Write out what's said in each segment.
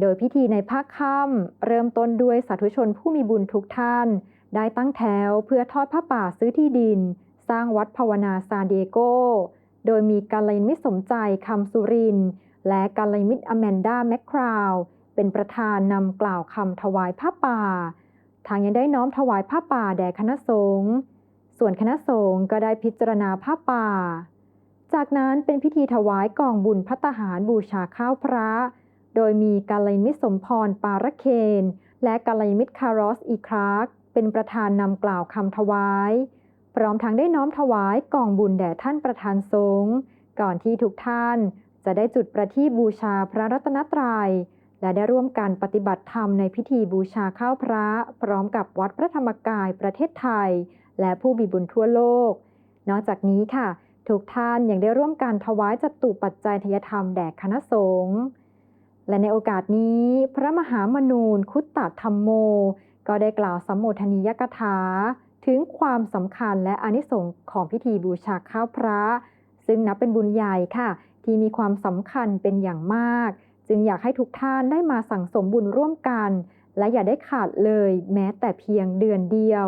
โดยพิธีในภาคค่ำเริ่มต้นด้วยสาธุชนผู้มีบุญทุกท่าน ได้ตั้งแถวเพื่อทอดผ้าป่าซื้อที่ดิน สร้างวัดภาวนาซาเดโก โดยมีกาลยมิตรสมใจคำสุริน และกาลยมิตรอแมนดาแมคคราว เป็นประธานนำกล่าวคำถวายผ้าป่า ทางยังได้น้อมถวายผ้าป่าแด่คณะสงฆ์ส่วนคณะสงฆ์ก็ได้พิจารณาผ้าป่า จากนั้นเป็นพิธีถวายกองบุญพัตตาหารบูชาข้าวพระ โดยมีกาลยมิตรสมพรปาระเคน และกาลยมิตรคารอสอีครากเป็นประธานนำกล่าวคำถวาย พร้อมทั้งได้น้อมถวายกองบุญแด่ท่านประธานสงฆ์ก่อนที่ทุกท่านจะได้จุดประทีปบูชาพระรัตนตรยัย และได้ร่วมกันปฏิบัติธรรมในพิธีบูชาข้าวพระ พร้อมกับวัดพระธรรมกายประเทศไทย และผู้มีบุญทั่วโลก นอกจากนี้ค่ะ ทุกท่านยังได้ร่วมกันถวายจตุปัจจัยทยธรรมแด่คณะสงฆ์ และในโอกาสนี้ พระมหามนูญคุตตธรรมโม ก็ได้กล่าวสัมโมทนียกถา ถึงความสำคัญและอนิสงส์ของพิธีบูชาข้าวพระ ซึ่งนับเป็นบุญใหญ่ค่ะ ที่มีความสำคัญเป็นอย่างมาก จึงอยากให้ทุกท่านได้มาสั่งสมบุญร่วมกัน และอย่าได้ขาดเลยแม้แต่เพียงเดือนเดียว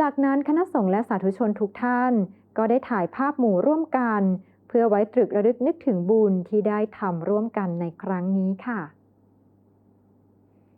จากนั้นคณะสงฆ์และสาธุชนทุกท่าน ก็ได้ถ่ายภาพหมู่ร่วมกัน เพื่อไว้ตรึกระลึกนึกถึงบุญที่ได้ทำร่วมกันในครั้งนี้ค่ะ